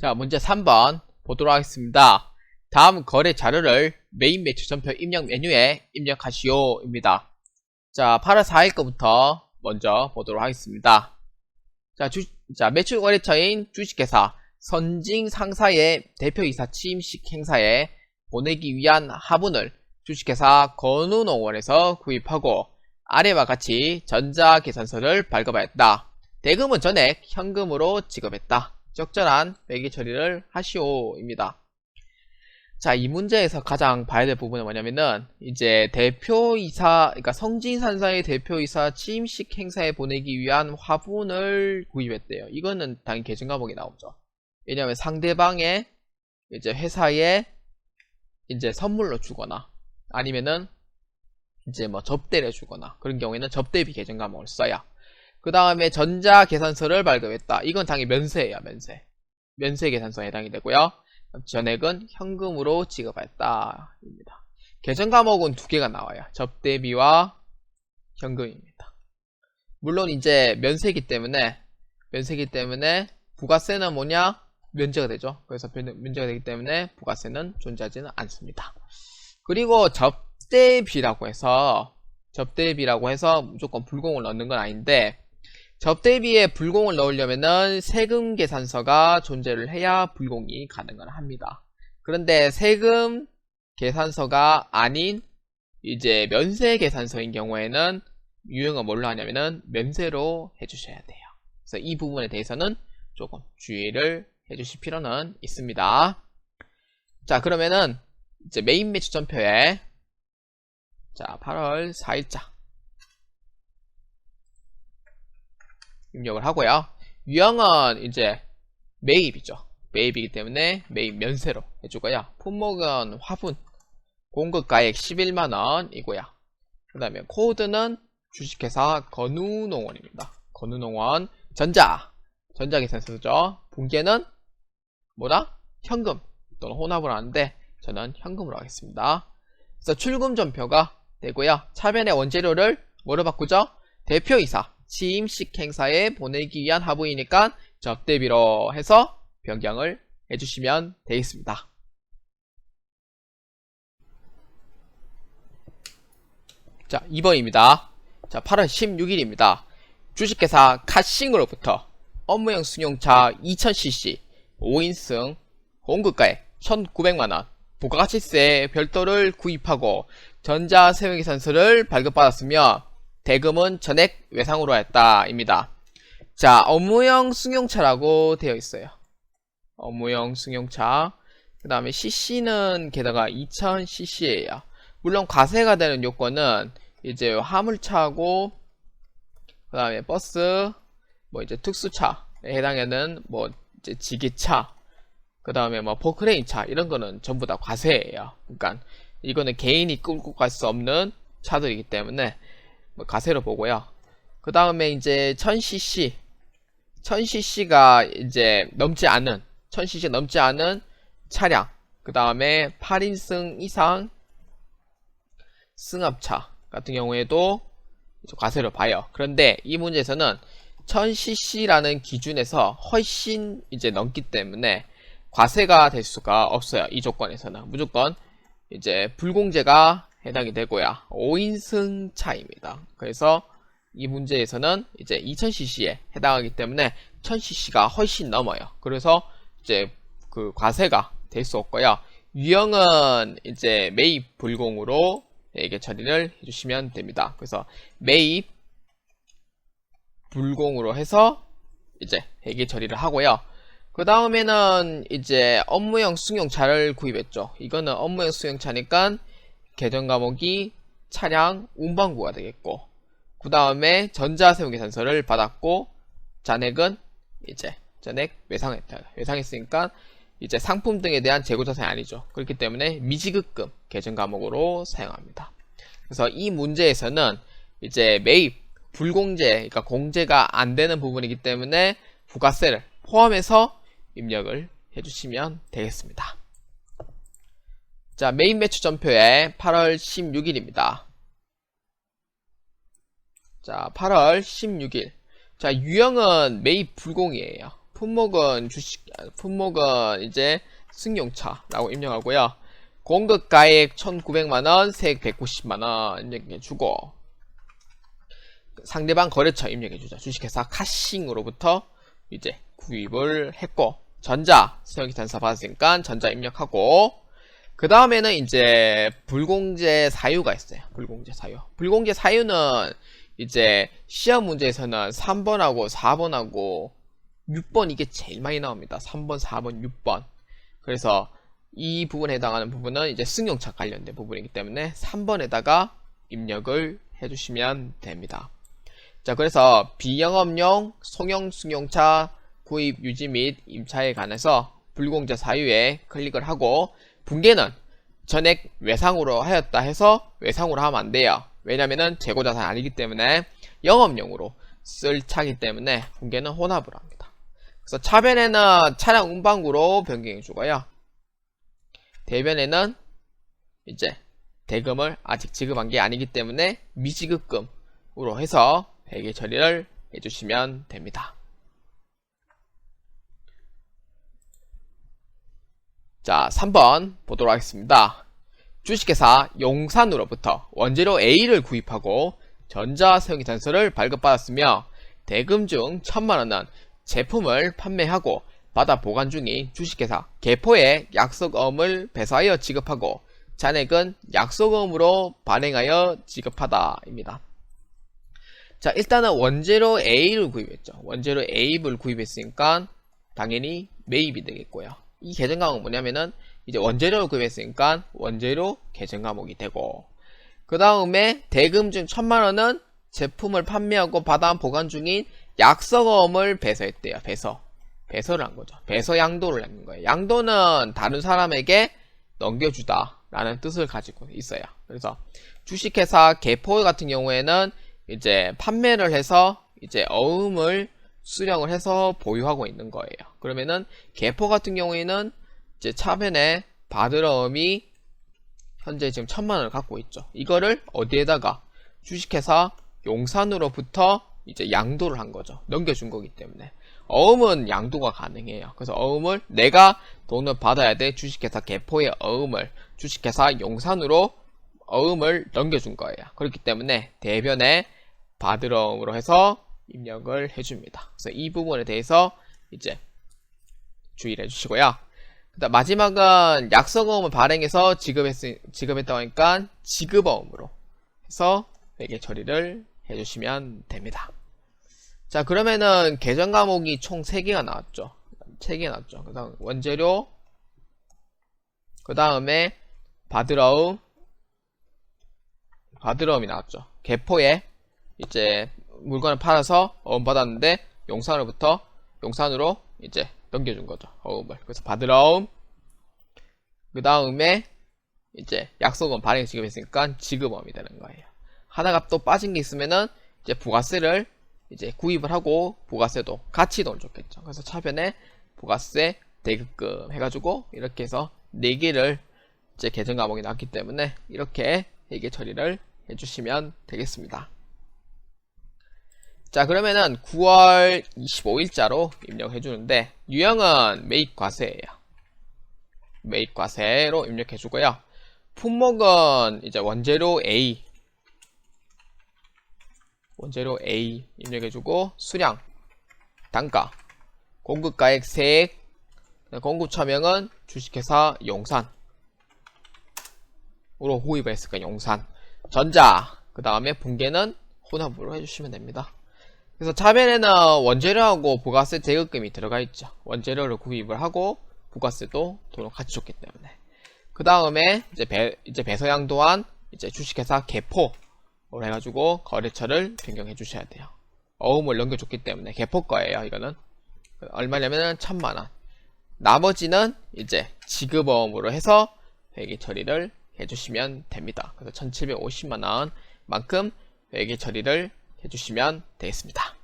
자, 문제 3번 보도록 하겠습니다. 다음 거래 자료를 메인 매출 전표 입력 메뉴에 입력하시오 입니다. 자, 8월 4일 거부터 먼저 보도록 하겠습니다. 자, 주, 자, 매출 거래처인 주식회사 선징 상사의 대표이사 취임식 행사에 보내기 위한 화분을 주식회사 건우농원에서 구입하고 아래와 같이 전자계산서를 발급하였다. 대금은 전액 현금으로 지급했다. 적절한 매기 처리를 하시오입니다. 자, 이 문제에서 가장 봐야 될 부분은 뭐냐면은, 이제 대표이사, 그러니까 성진산사의 대표이사 취임식 행사에 보내기 위한 화분을 구입했대요. 이거는 당연히 계정 과목이 나오죠. 왜냐면 상대방의 이제 회사에 이제 선물로 주거나, 아니면은 이제 뭐 접대를 주거나, 그런 경우에는 접대비 계정 과목을 써야. 그 다음에 전자계산서를 발급했다. 이건 당연히 면세예요, 면세. 면세 계산서에 해당이 되고요. 전액은 현금으로 지급했다. 입니다. 계정 과목은 두 개가 나와요. 접대비와 현금입니다. 물론 이제 면세기 때문에 면세기 때문에 부가세는 뭐냐? 면제가 되죠. 그래서 면- 면제가 되기 때문에 부가세는 존재하지는 않습니다. 그리고 접대비라고 해서 접대비라고 해서 무조건 불공을 넣는 건 아닌데 접대비에 불공을 넣으려면은 세금 계산서가 존재를 해야 불공이 가능을 합니다. 그런데 세금 계산서가 아닌 이제 면세 계산서인 경우에는 유형은 뭘로 하냐면은 면세로 해주셔야 돼요. 그래서 이 부분에 대해서는 조금 주의를 해주실 필요는 있습니다. 자 그러면은 이제 메인 매출 전표에 자 8월 4일자 입력을 하고요. 유형은 이제 매입이죠. 매입이기 때문에 매입 면세로 해주고요. 품목은 화분, 공급가액 11만원이고요. 그 다음에 코드는 주식회사 건우농원입니다. 건우농원 전자, 전자계산서죠. 분계는 뭐다? 현금 또는 혼합을 하는데 저는 현금으로 하겠습니다. 그래서 출금 전표가 되고요. 차변의 원재료를 뭐로 바꾸죠? 대표이사 취임식 행사에 보내기 위한 화부이니까 접대비로 해서 변경을 해주시면 되겠습니다. 자, 2번입니다. 자, 8월 16일입니다. 주식회사 카싱으로부터 업무용 승용차 2000cc 5인승 공급가액 1900만원 부가가치세 별도를 구입하고 전자세무계산서를 발급받았으며 대금은 전액 외상으로 했다입니다. 자, 업무용 승용차라고 되어 있어요. 업무용 승용차. 그 다음에 CC는 게다가 2000cc예요. 물론 과세가 되는 요건은 이제 화물차고 그 다음에 버스, 뭐 이제 특수차에 해당하는 뭐 이제 지게차, 그 다음에 뭐 포크레인 차 이런 거는 전부 다 과세예요. 그러니까 이거는 개인이 끌고 갈 수 없는 차들이기 때문에 뭐 가세로 보고요. 그 다음에 이제 1000cc 1000cc가 이제 넘지 않은 1000cc 넘지 않은 차량 그 다음에 8인승 이상 승합차 같은 경우에도 과세로 봐요. 그런데 이 문제에서는 1000cc라는 기준에서 훨씬 이제 넘기 때문에 과세가 될 수가 없어요. 이 조건에서는 무조건 이제 불공제가 해당이 되고요. 5인승 차입니다. 그래서 이 문제에서는 이제 2000cc에 해당하기 때문에 1000cc가 훨씬 넘어요. 그래서 이제 그 과세가 될 수 없고요. 유형은 이제 매입 불공으로 이게 처리를 해주시면 됩니다. 그래서 매입 불공으로 해서 이제 회계 처리를 하고요. 그 다음에는 이제 업무용 승용차를 구입했죠. 이거는 업무용 승용차니까 계정 과목이 차량 운반구가 되겠고 그 다음에 전자세무계산서를 받았고 잔액은 이제 전액 외상했다. 외상했으니까 이제 상품 등에 대한 재고자산이 아니죠. 그렇기 때문에 미지급금 계정 과목으로 사용합니다. 그래서 이 문제에서는 이제 매입 불공제, 그러니까 공제가 안 되는 부분이기 때문에 부가세를 포함해서 입력을 해주시면 되겠습니다. 자, 메인 매출 전표에 8월 16일입니다. 자, 8월 16일. 자, 유형은 매입 불공이에요. 품목은 주식, 품목은 이제 승용차라고 입력하고요. 공급 가액 1,900만원, 세액 190만원 입력해주고, 상대방 거래처 입력해주자. 주식회사 카싱으로부터 이제 구입을 했고, 전자, 수영기 단사 받았으니까 전자 입력하고, 그 다음에는 이제 불공제 사유가 있어요. 불공제 사유. 불공제 사유는 이제 시험 문제에서는 3번하고 4번하고 6번 이게 제일 많이 나옵니다. 3번, 4번, 6번. 그래서 이 부분에 해당하는 부분은 이제 승용차 관련된 부분이기 때문에 3번에다가 입력을 해주시면 됩니다. 자, 그래서 비영업용 송영 승용차 구입 유지 및 임차에 관해서 불공제 사유에 클릭을 하고 붕괴는 전액 외상으로 하였다 해서 외상으로 하면 안 돼요. 왜냐면은 재고자산 아니기 때문에 영업용으로 쓸 차기 때문에 붕괴는 혼합을 합니다. 그래서 차변에는 차량 운반구로 변경해 주고요. 대변에는 이제 대금을 아직 지급한 게 아니기 때문에 미지급금으로 해서 회계 처리를 해주시면 됩니다. 자, 3번 보도록 하겠습니다. 주식회사 용산으로부터 원재료 A를 구입하고 전자 사용기 단서를 발급받았으며 대금 중 천만 원은 제품을 판매하고 받아 보관 중인 주식회사 개포에 약속어음을 배사하여 지급하고 잔액은 약속어음으로 발행하여 지급하다입니다. 자 일단은 원재료 A를 구입했죠. 원재료 A를 구입했으니까 당연히 매입이 되겠고요. 이 계정 과목은 뭐냐면은 이제 원재료를 구입했으니까 원재료 계정 과목이 되고 그 다음에 대금 중 천만 원은 제품을 판매하고 받아 보관 중인 약속어음을 배서했대요. 배서. 배서를 한 거죠. 배서 양도를 한 거예요. 양도는 다른 사람에게 넘겨주다 라는 뜻을 가지고 있어요. 그래서 주식회사 개포 같은 경우에는 이제 판매를 해서 이제 어음을 수령을 해서 보유하고 있는 거예요. 그러면은 개포 같은 경우에는 이제 차변에 어음이 현재 지금 천만 원을 갖고 있죠. 이거를 어디에다가 주식회사 용산으로부터 이제 양도를 한 거죠. 넘겨준 거기 때문에. 어음은 양도가 가능해요. 그래서 어음을 내가 돈을 받아야 돼. 주식회사 개포의 어음을 주식회사 용산으로 어음을 넘겨준 거예요. 그렇기 때문에 대변에 어음으로 해서 입력을 해줍니다. 그래서 이 부분에 대해서 이제 주의를 해주시고요. 그다음 마지막은 약속어음을 발행해서 지급했, 지급했다고 하니까 지급어음으로 해서 회계 처리를 해주시면 됩니다. 자 그러면은 계정 과목이 총 3개가 나왔죠. 3개 나왔죠. 그 다음 원재료 그 다음에 바드러움 바드러움이 나왔죠. 개포에 이제 물건을 팔아서 어음 받았는데 용산으로부터 용산으로 이제 넘겨준 거죠. 어음을. 그래서 받으러움. 그 다음에 이제 약속은 발행 지급했으니까 지급어음이 되는 거예요. 하나가 또 빠진 게 있으면은 이제 부가세를 이제 구입을 하고 부가세도 같이 넣으면 좋겠죠. 그래서 차변에 부가세 대급금 해가지고 이렇게 해서 4개를 이제 계정 과목이 나왔기 때문에 이렇게 회계 처리를 해주시면 되겠습니다. 자 그러면은 9월 25일자로 입력해 주는데 유형은 매입 과세예요. 매입 과세로 입력해 주고요. 품목은 이제 원재료 A 원재료 A 입력해 주고 수량 단가 공급가액 세액 공급 처명은 주식회사 용산 으로 구입했으니까 용산 전자 그 다음에 붕괴는 혼합으로 해주시면 됩니다. 그래서 차변에는 원재료하고 부가세 대급금이 들어가 있죠. 원재료를 구입을 하고 부가세도 돈을 같이 줬기 때문에. 그 다음에 이제 배, 이제 배서양 또한 이제 주식회사 개포로 해가지고 거래처를 변경해 주셔야 돼요. 어음을 넘겨줬기 때문에 개포 거예요. 이거는 얼마냐면은 천만 원. 나머지는 이제 지급어음으로 해서 회계 처리를 해주시면 됩니다. 그래서 1750만 원 만큼 회계 처리를 해주시면 되겠습니다.